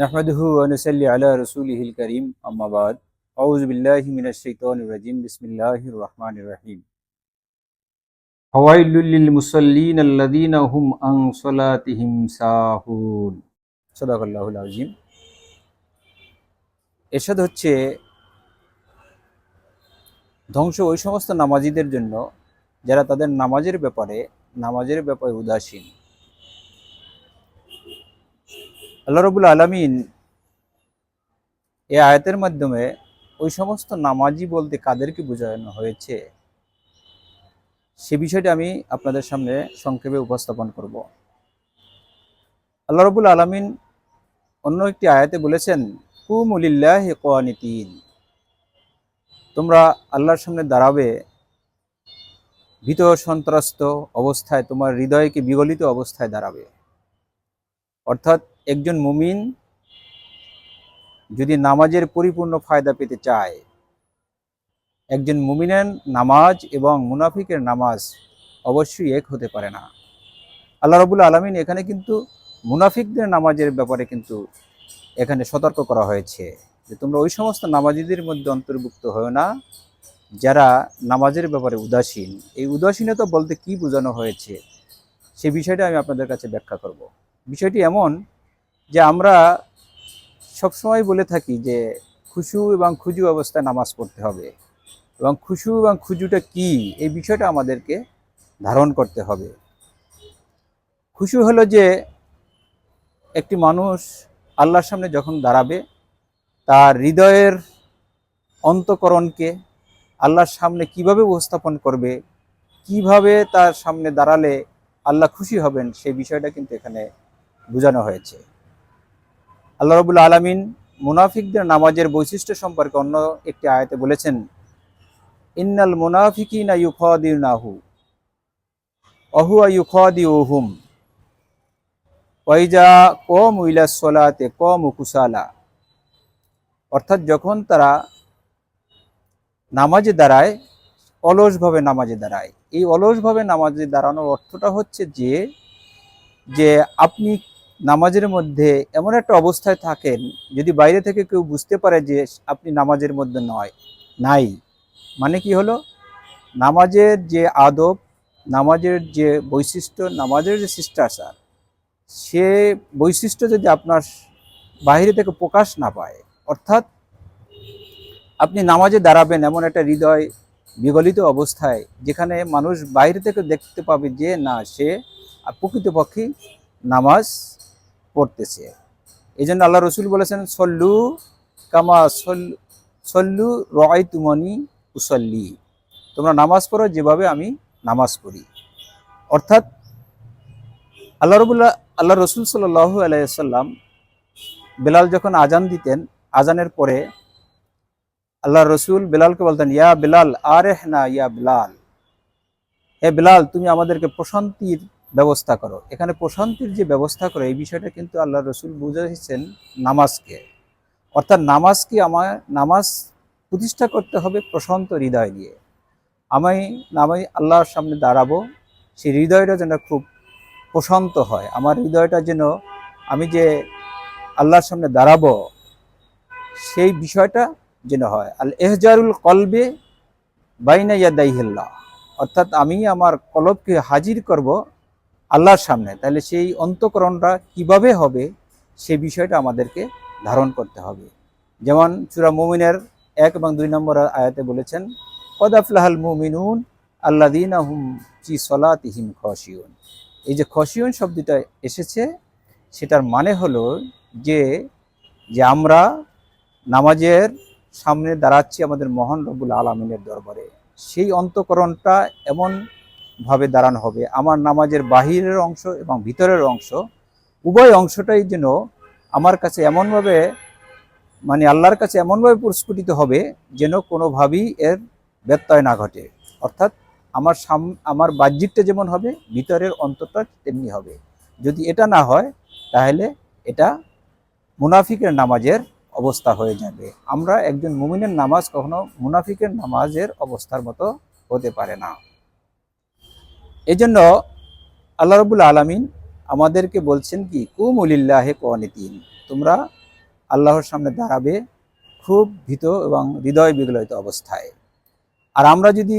নাহমাদুহু আনুসাল্লি আলা রসুলিহিল করিম আম্মাবাদ আউজ বিল্লাহি মিনাশ শাইতানির রাজিম বিসমিল্লাহির রহমানির রহিম ফাওয়াইলুল মুসাল্লিন আল্লাযীনা হুম আন সালাতিহিম সাহুন সাদাকাল্লাহুল আযীম এরশাদ হচ্ছে ধ্বংস ওই সমস্ত নামাজিদের জন্য, যারা তাদের নামাজের ব্যাপারে নামাজের ব্যাপারে উদাসীন। আল্লাহ রবুল আলমিন এই আয়াতের মাধ্যমে ওই সমস্ত নামাজি বলতে কাদেরকে বোঝানো হয়েছে? সে বিষয়টি আমি আপনাদের সামনে সংক্ষেপে উপস্থাপন করব। আল্লাহ রবুল আলমিন অন্য একটি আয়াতে বলেছেন কুমুলিল্লাহ কোয়ানিতিন তোমরা আল্লাহর সামনে দাঁড়াবে ভীত সন্ত্রস্ত অবস্থায় তোমার হৃদয়কে বিগলিত অবস্থায় দাঁড়াবে। অর্থাৎ একজন মুমিন যদি নামাজের পরিপূর্ণ ফায়দা পেতে চায়, একজন মুমিনের নামাজ এবং মুনাফিকের নামাজ অবশ্যই এক হতে পারে না। আল্লাহ রবুল আলমিন এখানে কিন্তু মুনাফিকদের নামাজের ব্যাপারে কিন্তু এখানে সতর্ক করা হয়েছে যে তোমরা ওই সমস্ত নামাজিদের মধ্যে অন্তর্ভুক্ত হও না, যারা নামাজের ব্যাপারে উদাসীন। এই উদাসীনতা বলতে কি বোঝানো হয়েছে সে বিষয়টা আমি আপনাদের কাছে ব্যাখ্যা করব। বিষয়টি এমন যে আমরা সবসময় বলে থাকি যে খুশু এবং খুজু অবস্থায় নামাজ পড়তে হবে এবং খুশু এবং খুজুটা কি? এই বিষয়টা আমাদেরকে ধারণ করতে হবে। খুশু হলো যে একটি মানুষ আল্লাহর সামনে যখন দাঁড়াবে, তার হৃদয়ের অন্তকরণকে আল্লাহর সামনে কীভাবে উপস্থাপন করবে, কীভাবে তার সামনে দাঁড়ালে আল্লাহ খুশি হবেন সেই বিষয়টা কিন্তু এখানে বোঝানো হয়েছে। আল্লাহ রবুল আলমিন মুনাফিকদের নামাজের বৈশিষ্ট্য সম্পর্কে অন্য একটি আয়তে বলেছেন, ইন্নাল মুনাফিকিনা ইউখাদি নাহু অহুয়া ওহুম ওয়াইজা কম উইলা সোলাতে কম কুসালা। অর্থাৎ যখন তারা নামাজে দাঁড়ায়, অলসভাবে নামাজে দাঁড়ায়। এই অলসভাবে নামাজে দাঁড়ানোর অর্থটা হচ্ছে যে যে আপনি নামাজের মধ্যে এমন একটা অবস্থায় থাকেন, যদি বাইরে থেকে কেউ বুঝতে পারে যে আপনি নামাজের মধ্যে নয়, নাই মানে কি হলো? নামাজের যে আদব, নামাজের যে বৈশিষ্ট্য, নামাজের যে শিষ্টাচার, সে বৈশিষ্ট্য যদি আপনার বাইরে থেকে প্রকাশ না পায়, অর্থাৎ আপনি নামাজে দাঁড়াবেন এমন একটা হৃদয় বিগলিত অবস্থায়, যেখানে মানুষ বাইরে থেকে দেখতে পাবে যে না, সে প্রকৃতপক্ষে নামাজ পড়তেছে। এই জন্য আল্লাহ রসুল বলেছেন, সল্লু কামা সল্লু রয় তুমনি উসল্লি। তোমরা নামাজ পড়ো যেভাবে আমি নামাজ পড়ি। অর্থাৎ আল্লাহ রবুল্লাহ আল্লাহ রসুল সাল্লাহ আলাইসাল্লাম বেলাল যখন আজান দিতেন আজানের পরে আল্লাহ রসুল বেলালকে বলতেন, ইয়া বেলাল আরে না ইয়া বেলাল। হে বেলাল, তুমি আমাদেরকে প্রশান্তির ব্যবস্থা করো। এখানে প্রশান্তির যে ব্যবস্থা করো, এই বিষয়টা কিন্তু আল্লাহ রসুল বুঝেছেন নামাজকে। অর্থাৎ নামাজকে আমার নামাজ প্রতিষ্ঠা করতে হবে প্রশান্ত হৃদয় দিয়ে আমি নামাই আল্লাহর সামনে দাঁড়াবো, সেই হৃদয়টা যেন খুব প্রশান্ত হয়। আমার হৃদয়টা যেন আমি যে আল্লাহর সামনে দাঁড়াবো, সেই বিষয়টা যেন হয়। আল এহজারুল কলবে বাইনা ইয়াদাইহিল্লাহ অর্থাৎ আমি আমার কলবকে হাজির করব আল্লাহর সামনে। তাহলে সেই অন্তকরণটা কীভাবে হবে সে বিষয়টা আমাদেরকে ধারণ করতে হবে। যেমন চূড়া মুমিনের এক এবং দুই নম্বর আয়াতে বলেছেন কদাফলাহাল মুমিনুন আল্লাদিন আহম চি সলাতিহিম খসিউন এই যে খসিউন শব্দটা এসেছে, সেটার মানে হলো যে যে আমরা নামাজের সামনে দাঁড়াচ্ছি আমাদের মহান রবুল আলমিনের দরবারে। সেই অন্তকরণটা এমনভাবে দাঁড়ানো হবে। আমার নামাজের বাহিরের অংশ এবং ভিতরের অংশ, উভয় অংশটাই যেন আমার কাছে এমনভাবে মানে আল্লাহর কাছে এমনভাবে প্রস্ফুটিত হবে যেন কোনোভাবেই এর ব্যত্যয় না ঘটে। অর্থাৎ আমার সাম, আমার বাহ্যিকটা যেমন হবে, ভিতরের অন্তরটা তেমনি হবে। যদি এটা না হয়, তাহলে এটা মুনাফিকের নামাজের অবস্থা হয়ে যাবে। আমরা একজন মুমিনের নামাজ কখনো মুনাফিকের নামাজের অবস্থার মতো হতে পারে না। এজন্য আল্লাহ রবুল আলমিন আমাদেরকে বলছেন কি কুমুলিল্লাহে কনিতিন তোমরা আল্লাহর সামনে দাঁড়াবে খুব ভীত এবং হৃদয় বিগলিত অবস্থায়। আর আমরা যদি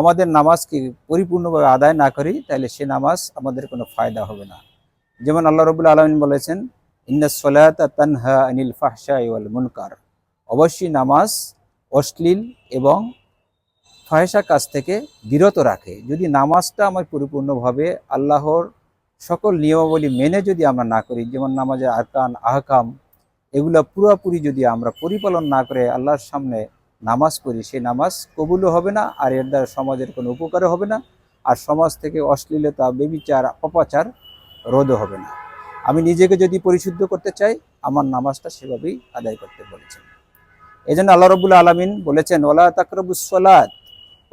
আমাদের নামাজকে পরিপূর্ণভাবে আদায় না করি, তাহলে সে নামাজ আমাদের কোনো ফায়দা হবে না। যেমন আল্লাহ রবুল আলমিন বলেছেন, ইন্না সলাতা তানহা আনিল ফাহশা ইউল মুনকার। অবশ্যই নামাজ অশ্লীল এবং ফাহেসা কাজ থেকে বিরত রাখে। যদি নামাজটা আমার পরিপূর্ণভাবে আল্লাহর সকল নিয়মাবলী মেনে যদি আমরা না করি, যেমন নামাজের আরকান, আহকাম, এগুলো পুরোপুরি যদি আমরা পরিপালন না করে আল্লাহর সামনে নামাজ পড়ি, সেই নামাজ কবুলও হবে না, আর এর দ্বারা সমাজের কোনো উপকারও হবে না, আর সমাজ থেকে অশ্লীলতা, বেবিচার, অপাচার রোধও হবে না। আমি নিজেকে যদি পরিশুদ্ধ করতে চাই, আমার নামাজটা সেভাবেই আদায় করতে বলেছেন। এই জন্য আল্লাহ রবুল্লা আলমিন বলেছেন ওলা তাকরবুস সলাত।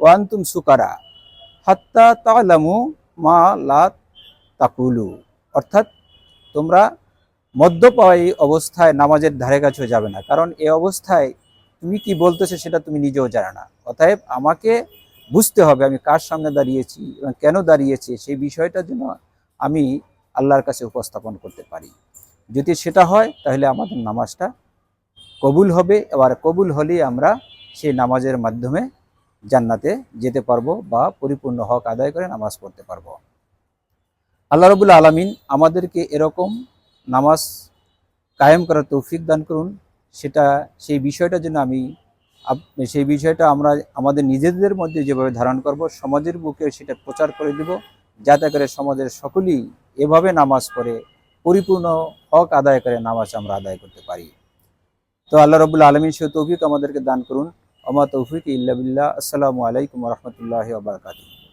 ওয়ান্তুম সুকারা, হাত্তা তালামু মা লা তাকুলু। অর্থাৎ তোমরা মদ্যপায়ী অবস্থায় নামাজের ধারে কাছেও যাবে না। কারণ এ অবস্থায় তুমি কি বলতেছো সেটা তুমি নিজেও জানো না। অতএব আমাকে বুঝতে হবে আমি কার সামনে দাঁড়িয়েছি এবং কেন দাঁড়িয়েছি সেই বিষয়টা জন্য আমি আল্লাহর কাছে উপস্থাপন করতে পারি। যদি সেটা হয়, তাহলে আমাদের নামাজটা কবুল হবে। এবার কবুল হলেই আমরা সেই নামাজের মাধ্যমে জান্নাতে যেতে পারব বা পরিপূর্ণ হক আদায় করে নামাজ পড়তে পারব। আল্লাহ রবুল্লা আলমিন আমাদেরকে এরকম নামাজ কায়েম করার তৌফিক দান করুন। সেটা, সেই বিষয়টার জন্য আমি সেই বিষয়টা আমরা আমাদের নিজেদের মধ্যে যেভাবে ধারণ করব, সমাজের বুকে সেটা প্রচার করে দিব, যাতে করে সমাজের সকলেই এভাবে নামাজ পড়ে, পরিপূর্ণ হক আদায় করে নামাজ আমরা আদায় করতে পারি। তো আল্লাহ রবুল্লা আলমিন সে তৌফিক আমাদেরকে দান করুন। আমা তৌফিক ইল্লা বিল্লাহ আসসালামু আলাইকুম রহমতুল্লাহ বারকাতুহ